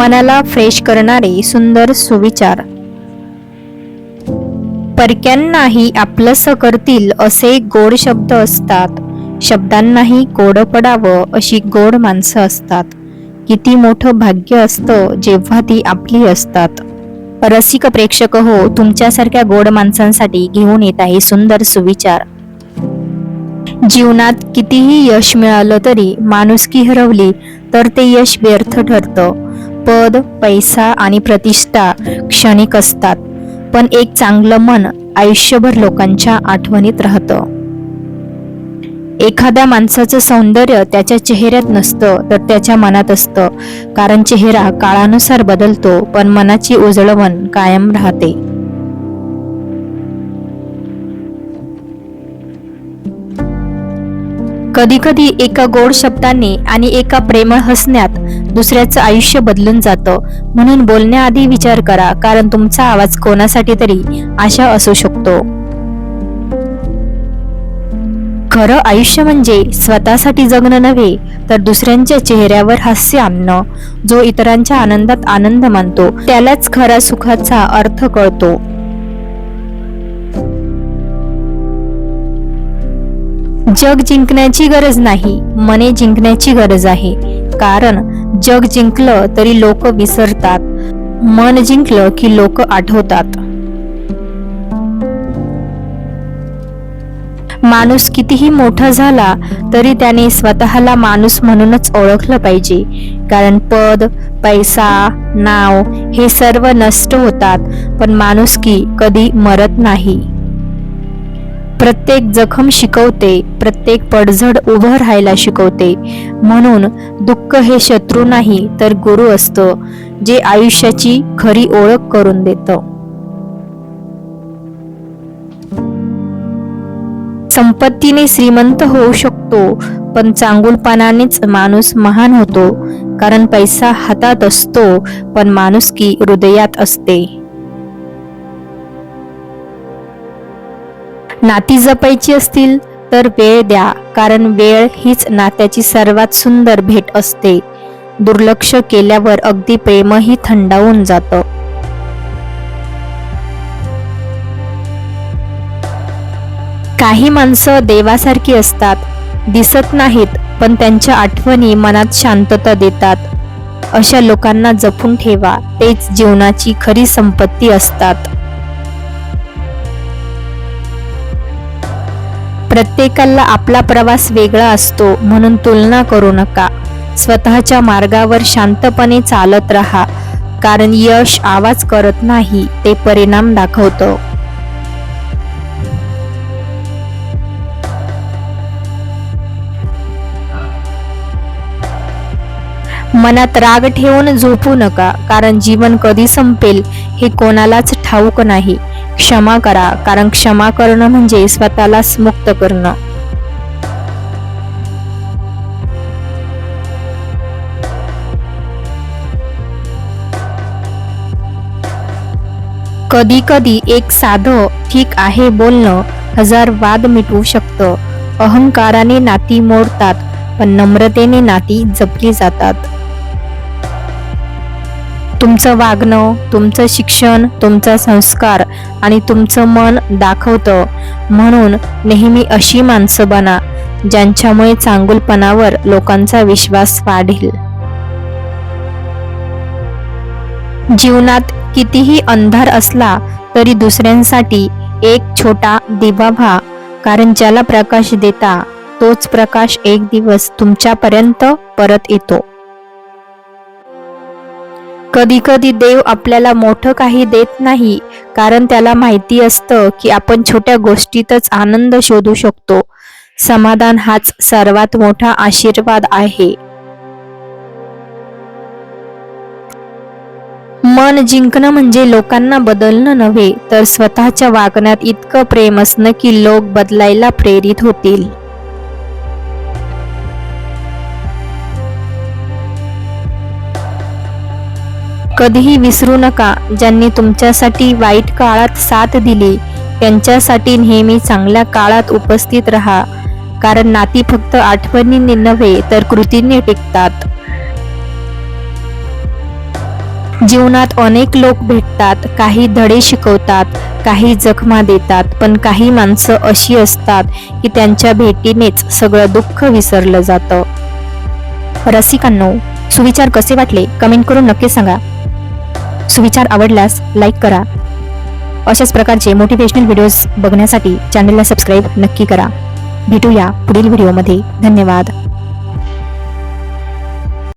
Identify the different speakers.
Speaker 1: मनाला फ्रेश करणारे सुंदर सुविचार. परक्यांनाही आपलंस करतील असे गोड शब्द असतात. शब्दांनाही गोड पडावं अशी गोड माणसं असतात. किती मोठं भाग्य असतं जेव्हा ती आपली असतात. रसिक प्रेक्षक हो तुमच्यासारख्या गोड माणसांसाठी घेऊन येत आहे सुंदर सुविचार. जीवनात कितीही यश मिळालं तरी माणुसकी हरवली तर ते यश व्यर्थ ठरतं. पद पैसा आणि प्रतिष्ठा क्षणिक असतात पण एक चांगलं मन आयुष्यभर लोकांच्या आठवणीत राहतं. एखाद्या माणसाचं सौंदर्य त्याच्या चेहऱ्यात नसतं तर त्याच्या मनात असतं कारण चेहरा काळानुसार बदलतो पण मनाची उजळवण कायम राहते. कधी कधी एका गोड शब्दाने आणि एका प्रेमळ हसण्यात दुसऱ्याचं आयुष्य बदलून जातं. म्हणून बोलण्याआधी विचार करा कारण तुमचा आवाज कोणासाठी तरी आशा असू शकतो. खरं आयुष्य म्हणजे स्वतःसाठी जगणं नव्हे तर दुसऱ्यांच्या चेहऱ्यावर हास्य आणणं. जो इतरांच्या आनंदात आनंद मानतो त्यालाच खरा सुखाचा अर्थ कळतो. जग जिंकण्याची गरज नाही मने जिंकण्याची गरज आहे. कारण जग जिंकलं तरी लोक विसरतात. मन जिंकलं की लोक आठवतात. माणूस कितीही मोठा झाला तरी त्याने स्वतःला माणूस म्हणूनच ओळखलं पाहिजे. कारण पद पैसा नाव हे सर्व नष्ट होतात पण माणुसकी कधी मरत नाही. प्रत्येक जखम शिकवते प्रत्येक पडझड उभं राहायला शिकवते. म्हणून दुःख हे शत्रू नाही तर गुरु असतं जे आयुष्याची खरी ओळख करून देतं. संपत्तीने श्रीमंत होऊ शकतो पण चांगुलपणानेच माणूस महान होतो कारण पैसा हातात असतो पण माणुसकी हृदयात असते. नाती जपायची असतील तर वेळ द्या कारण वेळ हीच नात्याची सर्वात सुंदर भेट असते. दुर्लक्ष केल्यावर अगदी प्रेमही थंडावून जातं. काही माणसं देवासारखी असतात. दिसत नाहीत पण त्यांच्या आठवणी मनात शांतता देतात. अशा लोकांना जपून ठेवा तेच जीवनाची खरी संपत्ती असतात. प्रत्येकाला आपला प्रवास वेगळा असतो म्हणून तुलना करू नका. स्वतःच्या मार्गावर शांतपणे चालत राहा कारण यश आवाज करत नाही ते परिणाम दाखवतं. मनात राग ठेवून झोपू नका कारण जीवन कधी संपेल हे कोणालाच ठाऊक नाही. क्षमा करा कारण क्षमा करणं म्हणजे स्वतःलाच मुक्त करणं. कधी कधी एक साधं ठीक आहे बोलणं हजार वाद मिटवू शकतं. अहंकाराने नाती मोडतात पण नम्रतेने नाती जपली जातात. तुमचं वागणं तुमचं शिक्षण तुमचा संस्कार आणि तुमचं मन दाखवतं. म्हणून नेहमी अशी माणसं बना ज्यांच्यामुळे चांगुलपणावर लोकांचा विश्वास वाढेल. जीवनात कितीही अंधार असला तरी दुसऱ्यांसाठी एक छोटा दिवा व्हा कारण ज्याला प्रकाश देता तोच प्रकाश एक दिवस तुमच्यापर्यंत परत येतो. कधी कधी देव आपल्याला मोठं काही देत नाही कारण त्याला माहिती असतं की आपण छोट्या गोष्टीतच आनंद शोधू शकतो. समाधान हाच सर्वात मोठा आशीर्वाद आहे. मन जिंकणं म्हणजे लोकांना बदलणं नव्हे तर स्वतःच्या वागण्यात इतकं प्रेम असणं की लोक बदलायला प्रेरित होतील. कधीही विसरू नका ज्यांनी तुमच्यासाठी वाईट काळात साथ दिली त्यांच्यासाठी नेहमी चांगल्या काळात उपस्थित राहा. कारण नाती फक्त आठवणींनी नव्हे तर कृतींनी टिकतात. जीवनात अनेक लोक भेटतात काही धडे शिकवतात काही जखमा देतात पण काही माणसं अशी असतात की त्यांच्या भेटीनेच सगळं दुःख विसरलं जातं. रसिकांनो सुविचार कसे वाटले? कमेंट करून नक्की सांगा. सुविचार आवडल्यास लाईक करा. अशाच प्रकारचे मोटिवेशनल व्हिडिओज बघण्यासाठी चॅनलला सबस्क्राईब नक्की करा. भेटूया पुढील व्हिडिओमध्ये धन्यवाद.